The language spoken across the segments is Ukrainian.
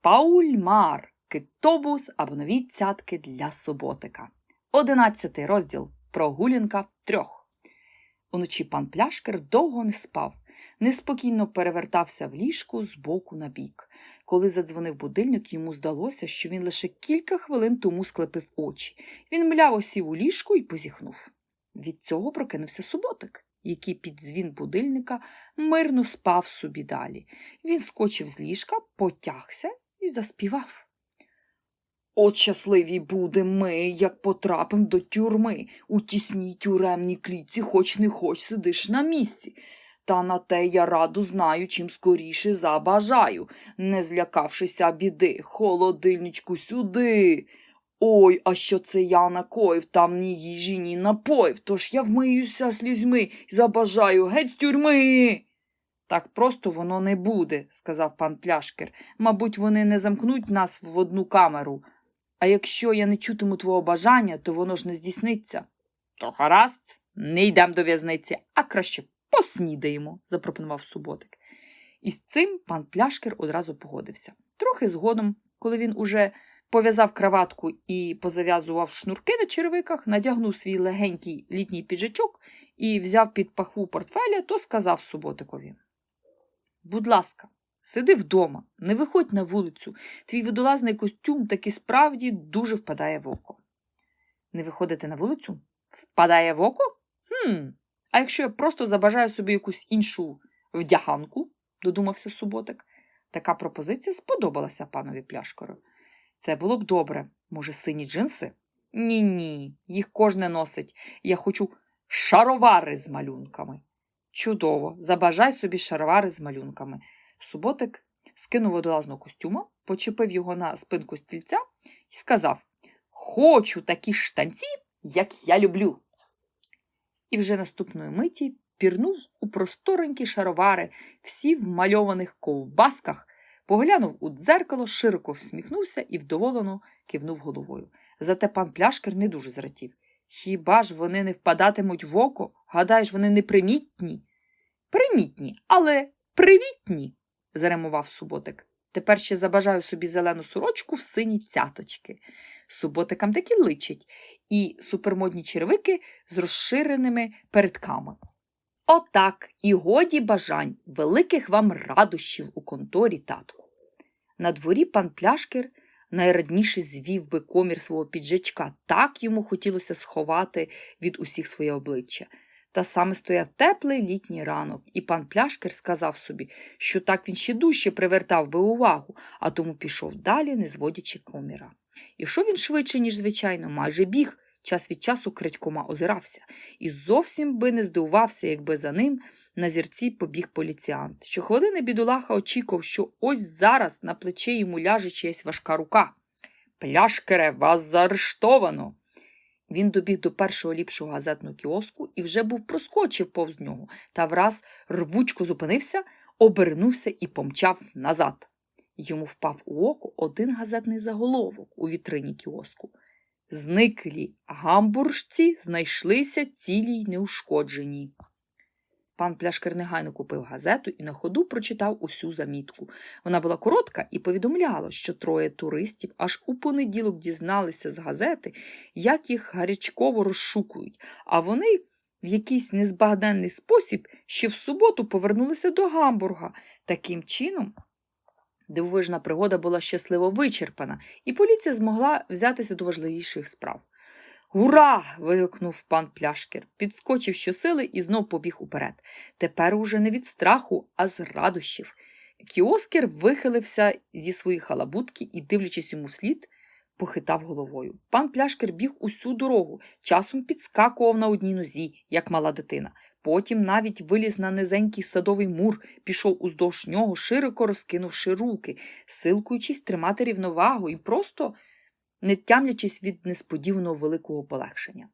Паульмар китобус або нові цятки для суботика. Одинадцятий розділ Прогулянка втрьох. Уночі пан Пляшкер довго не спав, неспокійно перевертався в ліжку з боку на бік. Коли задзвонив будильник, йому здалося, що він лише кілька хвилин тому склепив очі. Він мляво сів у ліжку і позіхнув. Від цього прокинувся суботик, який під дзвін будильника мирно спав собі далі. Він скочив з ліжка, потягся заспівав. От щасливі будем ми, як потрапим до тюрми. У тісній тюремній клітці, хоч не хоч сидиш на місці. Та на те я раду знаю, чим скоріше забажаю, не злякавшися біди, холодильничку сюди. Ой, а що це я накоїв, там ні їжі, ні напоїв, тож я вмиюся слізьми і забажаю геть з тюрми. Так просто воно не буде, сказав пан Пляшкер. Мабуть, вони не замкнуть нас в одну камеру. А якщо я не чутиму твого бажання, то воно ж не здійсниться. То гаразд, не йдемо до в'язниці, а краще поснідаємо, запропонував суботик. І з цим пан Пляшкер одразу погодився. Трохи згодом, коли він уже пов'язав краватку і позав'язував шнурки на черевиках, надягнув свій легенький літній піджачок і взяв під пахву портфеля, то сказав суботикові. Будь ласка, сиди вдома, не виходь на вулицю. Твій водолазний костюм таки справді дуже впадає в око. Не виходити на вулицю? Впадає в око? Хм. А якщо я просто забажаю собі якусь іншу вдяганку, додумався суботик. Така пропозиція сподобалася панові пляшкору. Це було б добре. Може, сині джинси? Ні, ні, їх кожне носить. Я хочу шаровари з малюнками. Чудово, забажай собі шаровари з малюнками. Суботик скинув водолазного костюма, почепив його на спинку стільця і сказав Хочу такі штанці, як я люблю. І вже наступної миті пірнув у просторенькі шаровари, всі в мальованих ковбасках, поглянув у дзеркало, широко всміхнувся і вдоволено кивнув головою. Зате пан пляшкер не дуже зратів. Хіба ж вони не впадатимуть в око? Гадаєш, вони непримітні? Примітні, але привітні, заремував суботик. Тепер ще забажаю собі зелену сорочку в сині цяточки. Суботикам такі личать, і супермодні червики з розширеними передками. Отак, і годі бажань, великих вам радощів у конторі, татку. На дворі пан пляшкер найрадніше звів би комір свого піджачка, так йому хотілося сховати від усіх своє обличчя. Та саме стояв теплий літній ранок, і пан пляшкер сказав собі, що так він ще дужче привертав би увагу, а тому пішов далі, не зводячи коміра. Ішов він швидше, ніж звичайно, майже біг, час від часу крадькома озирався, і зовсім би не здивувався, якби за ним на зірці побіг поліціант. Щохвилини бідолаха очікував, що ось зараз на плече йому ляже чиясь важка рука. Пляшкере, вас заарештовано. Він добіг до першого ліпшого газетного кіоску і вже був проскочив повз нього, та враз рвучко зупинився, обернувся і помчав назад. Йому впав у око один газетний заголовок у вітрині кіоску. Зниклі гамбуржці знайшлися цілі й неушкоджені. Пан пляшкер негайно купив газету і на ходу прочитав усю замітку. Вона була коротка і повідомляла, що троє туристів аж у понеділок дізналися з газети, як їх гарячково розшукують, а вони в якийсь незбагненний спосіб ще в суботу повернулися до Гамбурга. Таким чином, дивовижна пригода була щасливо вичерпана, і поліція змогла взятися до важливіших справ. Ура! вигукнув пан пляшкер, підскочив щосили і знов побіг уперед. Тепер уже не від страху, а з радощів. Кіоскер вихилився зі своєї халабутки і, дивлячись йому вслід, похитав головою. Пан пляшкер біг усю дорогу, часом підскакував на одній нозі, як мала дитина. Потім навіть виліз на низенький садовий мур, пішов уздовж нього, широко розкинувши руки, силкуючись тримати рівновагу і просто не тямлячись від несподіваного великого полегшення.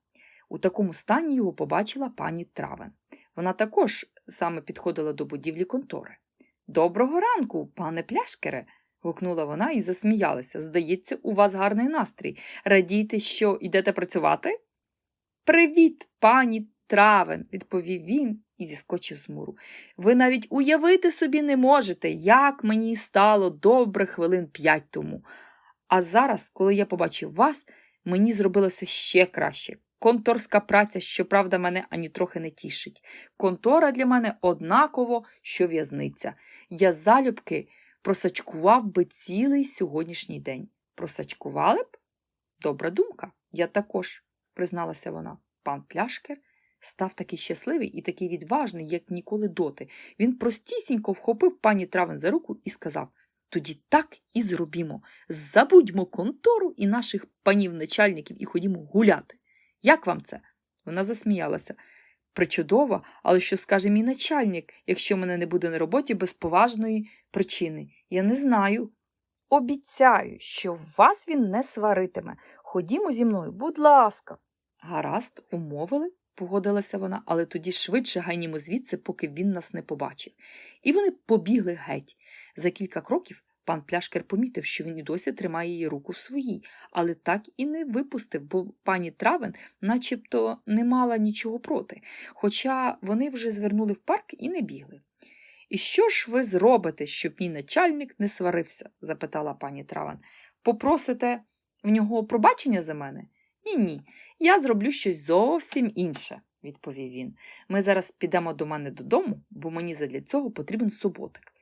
У такому стані його побачила пані Травен. Вона також саме підходила до будівлі контори. Доброго ранку, пане пляшкере. гукнула вона і засміялася. Здається, у вас гарний настрій. Радійте, що йдете працювати? Привіт, пані Травен, відповів він і зіскочив з муру. Ви навіть уявити собі не можете, як мені стало добре хвилин п'ять тому. А зараз, коли я побачив вас, мені зробилося ще краще. Конторська праця, щоправда, мене ані трохи не тішить. Контора для мене однаково, що в'язниця. Я залюбки просачкував би цілий сьогоднішній день. Просачкували б? Добра думка. Я також, призналася вона. Пан Пляшкер став такий щасливий і такий відважний, як ніколи доти. Він простісінько вхопив пані Травен за руку і сказав тоді так і зробімо. Забудьмо контору і наших панів начальників і ходімо гуляти. Як вам це? Вона засміялася. Причудово, але що скаже мій начальник, якщо мене не буде на роботі без поважної причини? Я не знаю. Обіцяю, що вас він не сваритиме. Ходімо зі мною, будь ласка. Гаразд, умовили, погодилася вона, але тоді швидше гайнімо звідси, поки він нас не побачив. І вони побігли геть. За кілька кроків пан Пляшкер помітив, що він і досі тримає її руку в своїй, але так і не випустив, бо пані Травен начебто не мала нічого проти, хоча вони вже звернули в парк і не бігли. І що ж ви зробите, щоб мій начальник не сварився? запитала пані Травен. Попросите в нього пробачення за мене? Ні, ні. Я зроблю щось зовсім інше, відповів він. Ми зараз підемо до мене додому, бо мені задля цього потрібен суботик.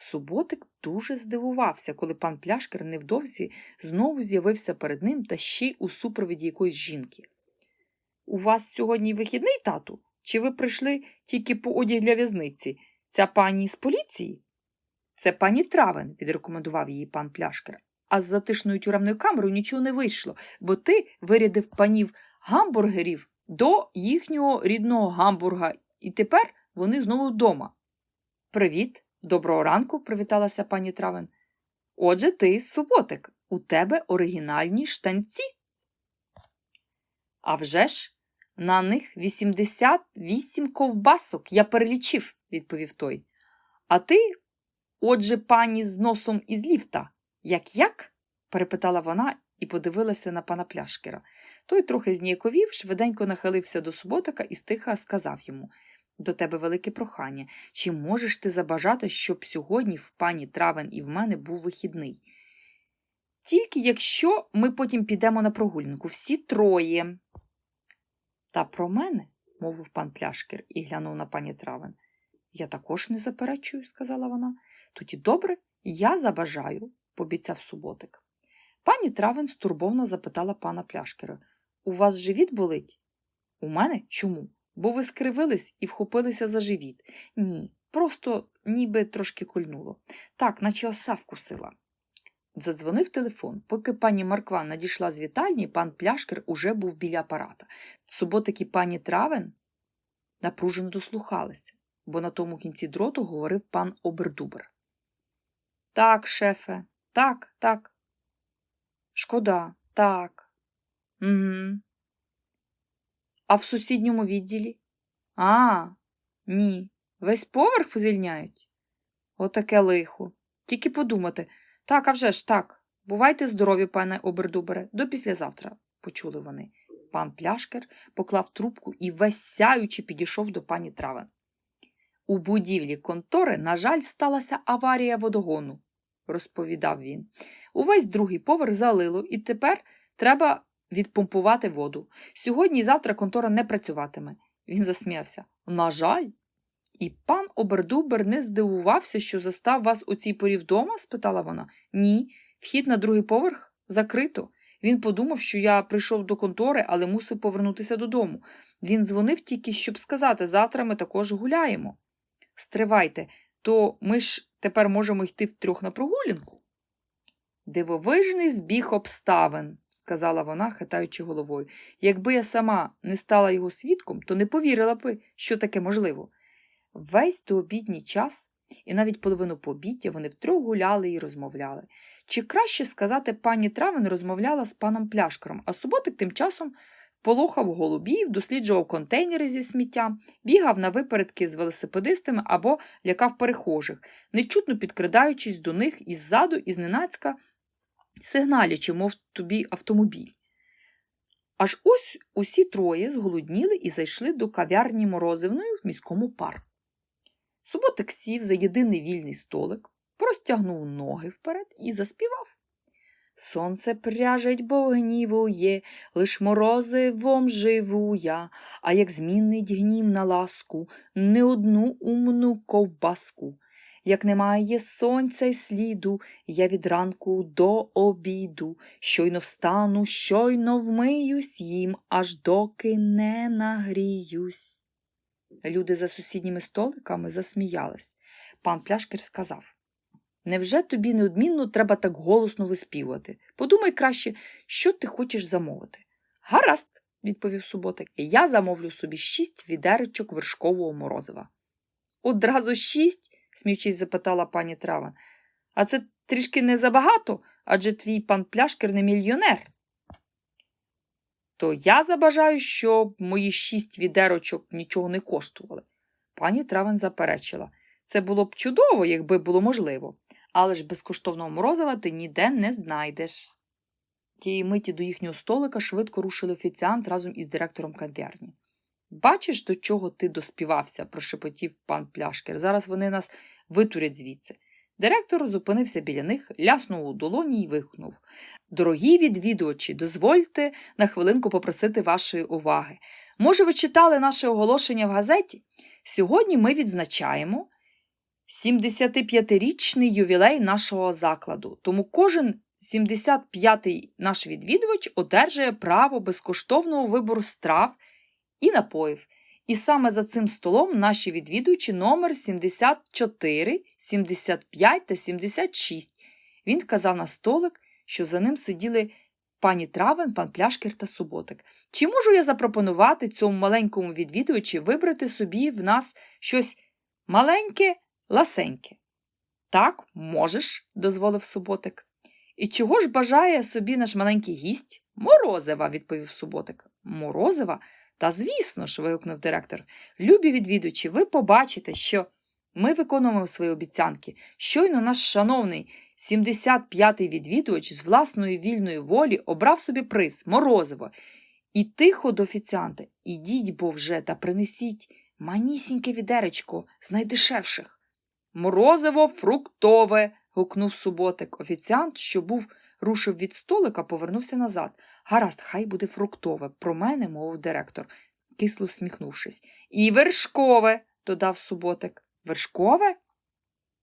Суботик дуже здивувався, коли пан Пляшкер невдовзі знову з'явився перед ним та ще й у супровіді якоїсь жінки. У вас сьогодні вихідний, тату? Чи ви прийшли тільки по одяг для в'язниці? Ця пані з поліції? Це пані Травен, відрекомендував її пан Пляшкер. А з затишною тюремною камерою нічого не вийшло, бо ти вирядив панів гамбургерів до їхнього рідного гамбурга, і тепер вони знову вдома. Привіт, доброго ранку, привіталася пані Травен. Отже, ти суботик, у тебе оригінальні штанці. А вже ж, на них 88 ковбасок я перелічив, відповів той. А ти, отже, пані з носом із ліфта. Як як? перепитала вона і подивилася на пана пляшкера. Той трохи зніяковів, швиденько нахилився до суботика і стиха сказав йому до тебе велике прохання. Чи можеш ти забажати, щоб сьогодні в пані Травен і в мене був вихідний? Тільки якщо ми потім підемо на прогулянку, всі троє. Та про мене, мовив пан пляшкер і глянув на пані Травен. Я також не заперечую, сказала вона. Тоді добре, я забажаю, пообіцяв суботик. Пані Травен стурбовно запитала пана пляшкера У вас живіт болить? У мене чому? Бо ви скривились і вхопилися за живіт. Ні, просто ніби трошки кольнуло. Так, наче оса вкусила. Задзвонив телефон. Поки пані Марква надійшла з вітальні, пан пляшкер уже був біля апарата. Суботики пані Травен напружено дослухалися, бо на тому кінці дроту говорив пан Обердубер. Так, шефе, так, так. Шкода, так. Угу. А в сусідньому відділі? А, ні. Весь поверх звільняють? Отаке лихо. Тільки подумати. Так, а вже ж так. Бувайте здорові, пане Обердубере, до післязавтра, почули вони. Пан Пляшкер поклав трубку і весь сяючи підійшов до пані Травен. У будівлі контори, на жаль, сталася аварія водогону, розповідав він. Увесь другий поверх залило, і тепер треба відпомпувати воду. Сьогодні і завтра контора не працюватиме. Він засміявся. На жаль. І пан Обердубер не здивувався, що застав вас у цій порі вдома? спитала вона. Ні, вхід на другий поверх закрито. Він подумав, що я прийшов до контори, але мусив повернутися додому. Він дзвонив тільки, щоб сказати, завтра ми також гуляємо. Стривайте, то ми ж тепер можемо йти втрьох на прогулянку. Дивовижний збіг обставин, сказала вона, хитаючи головою. Якби я сама не стала його свідком, то не повірила б, що таке можливо. Весь дообідній час і навіть половину побіття вони втрьох гуляли і розмовляли. Чи краще сказати, пані Травен розмовляла з паном пляшкером, а суботик тим часом полохав голубів, досліджував контейнери зі сміттям, бігав на випередки з велосипедистами або лякав перехожих, нечутно підкрадаючись до них іззаду і зненацька, сигналячи, мов тобі автомобіль. Аж ось усі троє зголодніли і зайшли до кав'ярні морозивної в міському парку. Суботик сів за єдиний вільний столик, простягнув ноги вперед і заспівав. Сонце пряжить, бо гнівує, лиш морозивом живу я, а як змінить гнів на ласку, не одну умну ковбаску. Як немає сонця й сліду, я від ранку до обіду, щойно встану, щойно вмиюсь їм, аж доки не нагріюсь. Люди за сусідніми столиками засміялись. Пан пляшкер сказав Невже тобі неодмінно треба так голосно виспівувати? Подумай краще, що ти хочеш замовити. Гаразд, відповів суботик, я замовлю собі шість відеречок вершкового морозива. Одразу шість? Сміючись, запитала пані Траван. А це трішки не забагато, адже твій пан пляшкер не мільйонер. То я забажаю, щоб мої шість відерочок нічого не коштували. Пані Травен заперечила. Це було б чудово, якби було можливо, але ж безкоштовного морозива ти ніде не знайдеш. Тієї миті до їхнього столика швидко рушили офіціант разом із директором кав'ярні. Бачиш, до чого ти доспівався, прошепотів пан пляшкер. Зараз вони нас витурять звідси. Директор зупинився біля них, ляснув у долоні і вигукнув Дорогі відвідувачі, дозвольте на хвилинку попросити вашої уваги. Може, ви читали наше оголошення в газеті? Сьогодні ми відзначаємо 75-річний ювілей нашого закладу, тому кожен 75-й наш відвідувач одержує право безкоштовного вибору страв і напоїв. І саме за цим столом наші відвідувачі номер 74, 75 та 76. Він вказав на столик, що за ним сиділи пані Травен, пан Пляшкер та Суботик. Чи можу я запропонувати цьому маленькому відвідувачі вибрати собі в нас щось маленьке, ласеньке? Так, можеш, дозволив Суботик. І чого ж бажає собі наш маленький гість? Морозива, відповів Суботик. Морозива? Та звісно ж, вигукнув директор. Любі відвідувачі, ви побачите, що ми виконуємо свої обіцянки. Щойно наш шановний 75-й відвідувач з власної вільної волі обрав собі приз морозиво. І тихо до офіціанта ідіть, бо вже та принесіть манісіньке відеречко з найдешевших. Морозиво фруктове. гукнув суботик. Офіціант, що був рушив від столика, повернувся назад. Гаразд, хай буде фруктове, про мене мовив директор, кисло всміхнувшись. І вершкове, додав суботик. Вершкове?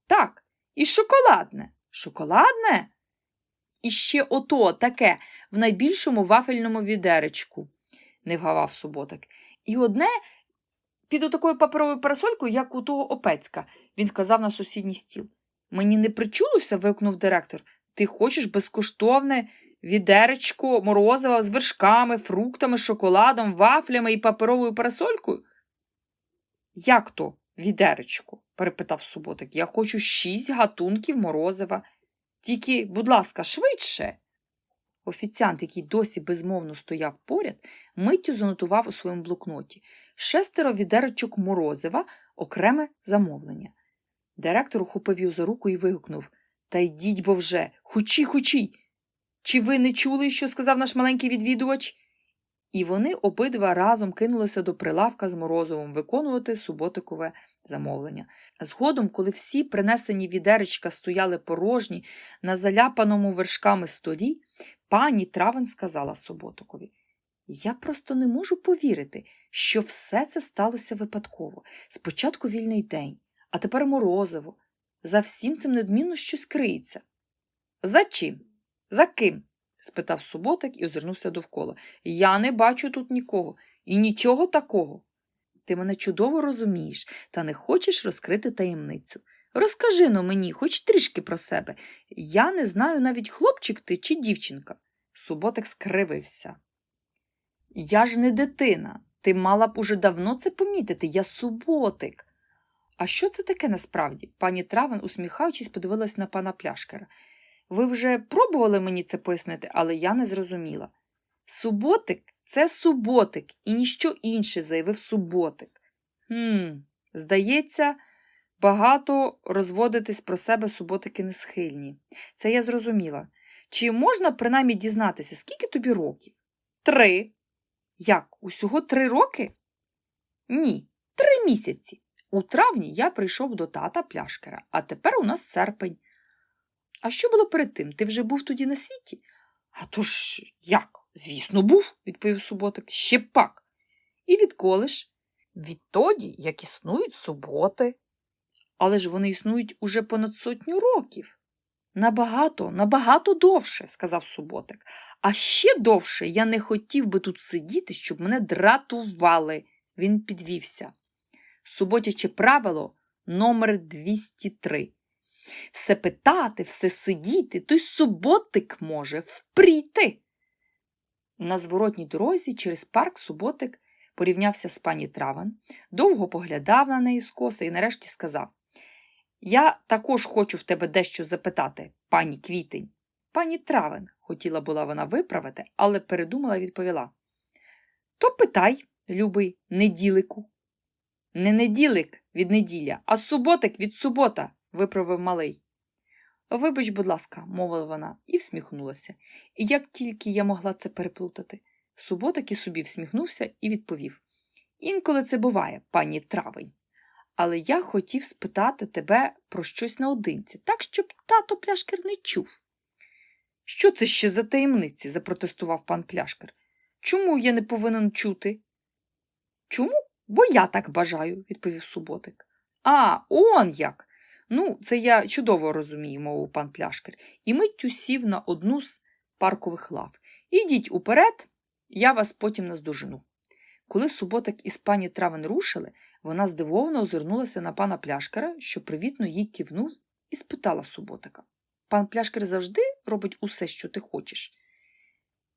Так, і шоколадне. Шоколадне? І ще ото таке в найбільшому вафельному відеречку, не вгавав суботик. І одне під отакою паперовою парасолькою, як у того опецька, він вказав на сусідній стіл. Мені не причулося, вигукнув директор. Ти хочеш безкоштовне відеречко, морозива з вершками, фруктами, шоколадом, вафлями і паперовою парасолькою? Як то відеречко? перепитав суботик. Я хочу шість гатунків морозива. Тільки, будь ласка, швидше. Офіціант, який досі безмовно стояв поряд, миттю занотував у своєму блокноті шестеро відерочок морозива, окреме замовлення. Директор ухопив його за руку і вигукнув Та йдіть бо вже, хучі, хучі. Чи ви не чули, що сказав наш маленький відвідувач? І вони обидва разом кинулися до прилавка з морозовим виконувати суботикове замовлення. Згодом, коли всі принесені відеречка стояли порожні на заляпаному вершками столі, пані Травен сказала суботикові Я просто не можу повірити, що все це сталося випадково. Спочатку вільний день, а тепер морозиво. За всім цим недмінно щось криється. За чим? За ким? спитав суботик і озирнувся довкола. Я не бачу тут нікого і нічого такого. Ти мене чудово розумієш та не хочеш розкрити таємницю. Розкажи но мені, хоч трішки про себе. Я не знаю навіть хлопчик ти чи дівчинка. Суботик скривився. Я ж не дитина. Ти мала б уже давно це помітити. Я суботик. А що це таке насправді? Пані Травен, усміхаючись, подивилась на пана пляшкера. Ви вже пробували мені це пояснити, але я не зрозуміла. Суботик це суботик і ніщо інше, заявив суботик. Хм, здається, багато розводитись про себе суботики не схильні. Це я зрозуміла. Чи можна принаймні дізнатися, скільки тобі років? Три, Як, усього три роки? Ні, три місяці. У травні я прийшов до тата пляшкера, а тепер у нас серпень. А що було перед тим? Ти вже був тоді на світі? А то ж як? Звісно, був, відповів суботик. Ще пак. І відколи ж? Відтоді, як існують суботи. Але ж вони існують уже понад сотню років. Набагато, набагато довше, сказав суботик. А ще довше я не хотів би тут сидіти, щоб мене дратували. Він підвівся. Суботяче правило номер 203. Все питати, все сидіти, той суботик може впріти. На зворотній дорозі через парк суботик порівнявся з пані Травен, довго поглядав на неї скоса і нарешті сказав Я також хочу в тебе дещо запитати, пані Квітень. Пані Травен, хотіла була вона виправити, але передумала і відповіла. То питай, любий неділику. Не неділик від неділя, а суботик від субота, виправив малий. Вибач, будь ласка, мовила вона і всміхнулася. І як тільки я могла це переплутати, суботик і собі всміхнувся і відповів Інколи це буває, пані травень. Але я хотів спитати тебе про щось наодинці, так, щоб тато пляшкер не чув. Що це ще за таємниці? запротестував пан пляшкер. Чому я не повинен чути? Чому? Бо я так бажаю, відповів суботик. А, он як. Ну, це я чудово розумію, мовив пан пляшкер, і миттю сів на одну з паркових лав. Ідіть уперед, я вас потім наздожену. Коли суботик із пані Травен рушили, вона здивовано озирнулася на пана пляшкера, що привітно їй кивнув, і спитала суботика. Пан пляшкер завжди робить усе, що ти хочеш.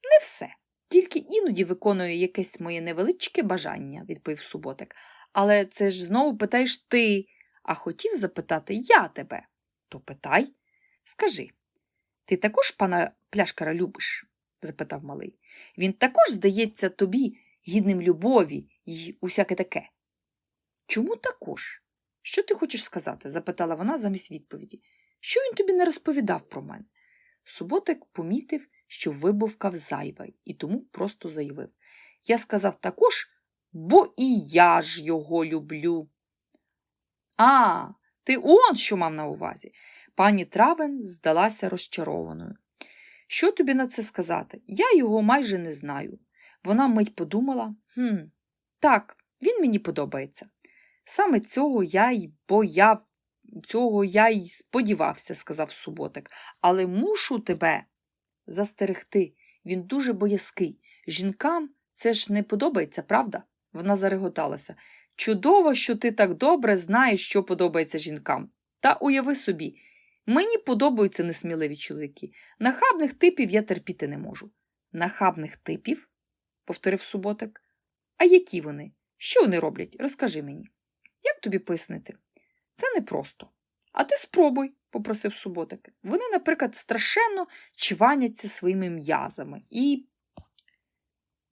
Не все. Тільки іноді виконує якесь моє невеличке бажання, відповів суботик. Але це ж знову питаєш ти, а хотів запитати я тебе. То питай, скажи, ти також пана пляшкара любиш? запитав малий. Він також здається тобі гідним любові й усяке таке. Чому також? Що ти хочеш сказати? запитала вона замість відповіді. Що він тобі не розповідав про мене? Суботик помітив, що вибувкав зайвий, і тому просто заявив. Я сказав також, бо і я ж його люблю. А, ти он що мав на увазі. Пані Травен здалася розчарованою. Що тобі на це сказати? Я його майже не знаю. Вона мить подумала хм, так, він мені подобається. Саме цього я й бояв, цього я й сподівався, сказав суботик, але мушу тебе застерегти. Він дуже боязкий. Жінкам це ж не подобається, правда? Вона зареготалася. Чудово, що ти так добре знаєш, що подобається жінкам. Та уяви собі, мені подобаються несміливі чоловіки. Нахабних типів я терпіти не можу. Нахабних типів? повторив суботик. А які вони? Що вони роблять? Розкажи мені. Як тобі пояснити? Це непросто. А ти спробуй, попросив суботик. Вони, наприклад, страшенно чваняться своїми м'язами і.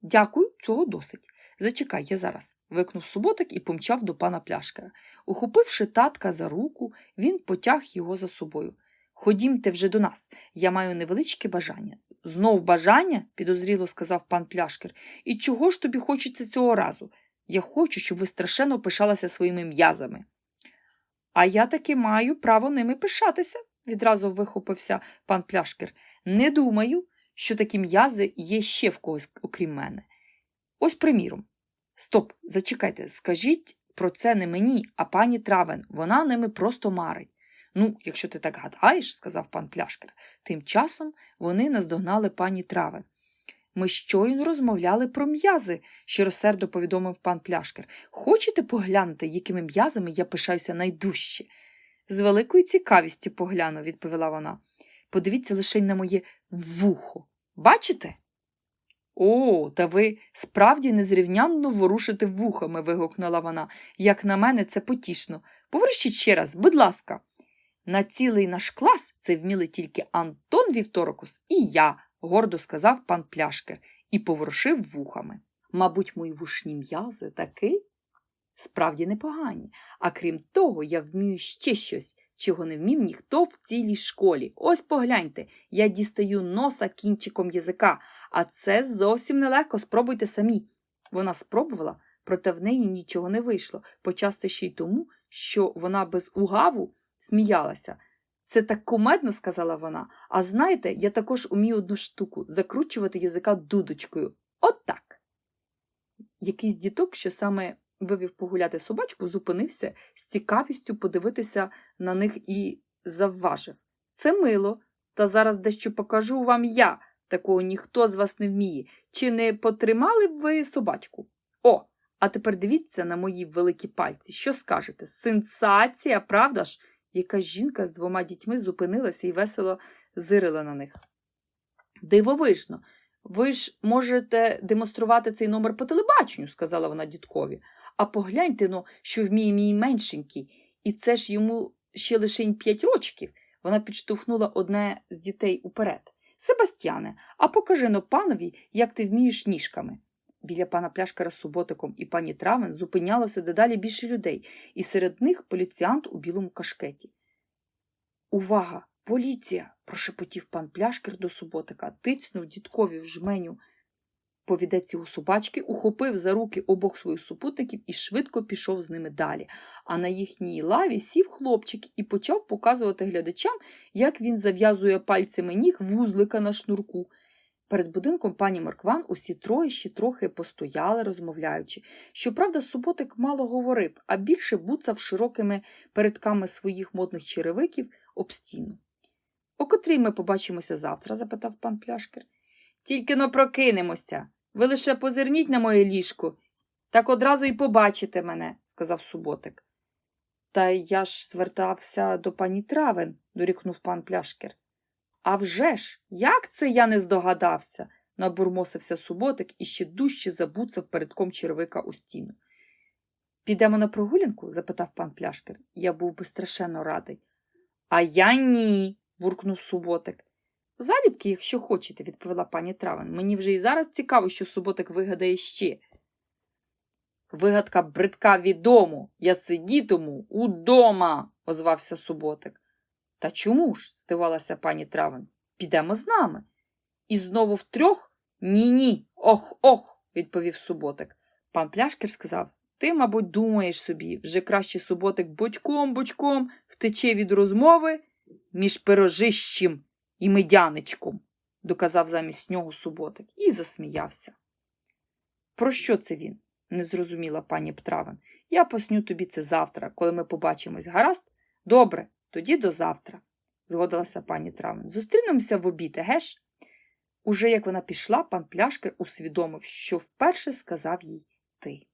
Дякую, цього досить. Зачекай, я зараз, викнув суботик і помчав до пана пляшкера. Ухопивши татка за руку, він потяг його за собою. Ходімте вже до нас, я маю невеличке бажання. Знов бажання, підозріло сказав пан пляшкер. І чого ж тобі хочеться цього разу? Я хочу, щоб ви страшенно пишалися своїми м'язами. А я таки маю право ними пишатися, відразу вихопився пан пляшкер. Не думаю, що такі м'язи є ще в когось, окрім мене. Ось приміром. Стоп, зачекайте, скажіть про це не мені, а пані Травен. Вона ними просто марить. Ну, якщо ти так гадаєш, сказав пан пляшкер. Тим часом вони наздогнали пані Травен. Ми щойно розмовляли про м'язи, щиросердо повідомив пан пляшкер. Хочете поглянути, якими м'язами я пишаюся найдужче? З великою цікавістю погляну, відповіла вона. Подивіться лише на моє вухо. Бачите? О, та ви справді незрівнянно ворушите вухами, вигукнула вона. Як на мене, це потішно. Поворушіть ще раз, будь ласка. На цілий наш клас це вміли тільки Антон Вівторокус і я, гордо сказав пан пляшкер і поворушив вухами. Мабуть, мої вушні м'язи таки справді непогані, а крім того, я вмію ще щось, чого не вмів ніхто в цілій школі. Ось погляньте, я дістаю носа кінчиком язика, а це зовсім нелегко, спробуйте самі. Вона спробувала, проте в неї нічого не вийшло, почасти ще й тому, що вона без угаву сміялася. Це так кумедно, сказала вона. А знаєте, я також умію одну штуку закручувати язика дудочкою. От так. Якийсь діток, що саме вивів погуляти собачку, зупинився з цікавістю подивитися на них і завважив. Це мило, та зараз дещо покажу вам я. Такого ніхто з вас не вміє. Чи не потримали б ви собачку? О, а тепер дивіться на мої великі пальці. Що скажете? Сенсація, правда ж? Якась жінка з двома дітьми зупинилася і весело зирила на них. Дивовижно, ви ж можете демонструвати цей номер по телебаченню, сказала вона дідкові. А погляньте ну, що вміє мій меншенький, і це ж йому ще лише п'ять рочків. Вона підштовхнула одне з дітей уперед. Себастьяне, а покажи но панові, як ти вмієш ніжками. Біля пана пляшкара суботиком і пані Травен зупинялося дедалі більше людей, і серед них поліціант у білому кашкеті. Увага! Поліція! прошепотів пан пляшкер до суботика, тицнув дідкові в жменю повідеці у собачки, ухопив за руки обох своїх супутників і швидко пішов з ними далі. А на їхній лаві сів хлопчик і почав показувати глядачам, як він зав'язує пальцями ніг вузлика на шнурку. Перед будинком пані Моркван усі троє ще трохи постояли, розмовляючи. Щоправда, суботик мало говорив, а більше буцав широкими передками своїх модних черевиків об стіну. О котрій ми побачимося завтра? запитав пан пляшкер. Тільки но прокинемося. Ви лише позирніть на моє ліжко, так одразу й побачите мене, сказав суботик. Та я ж звертався до пані Травен, дорікнув пан пляшкер. «А вже ж, як це я не здогадався? набурмосився суботик і ще дужче забуцав передком червика у стіну. Підемо на прогулянку? запитав пан пляшкер. Я був би страшенно радий. А я ні, буркнув суботик. Залюбки, якщо хочете, відповіла пані Травен. Мені вже і зараз цікаво, що суботик вигадає ще. Вигадка бридка відому. Я сидітиму удома, озвався суботик. Та чому ж? здивалася пані Травен. Підемо з нами. І знову втрьох? Ні, ні. Ох, ох, відповів суботик. Пан пляшкер сказав Ти, мабуть, думаєш собі, вже краще суботик бочком бочком втече від розмови між пирожищем і медяничком, доказав замість нього суботик і засміявся. Про що це він? не зрозуміла пані Птравен. Я посню тобі це завтра, коли ми побачимось. Гаразд? Добре, тоді до завтра, згодилася пані Травен. Зустрінемося в обід, геш? Уже як вона пішла, пан пляшкер усвідомив, що вперше сказав їй ти.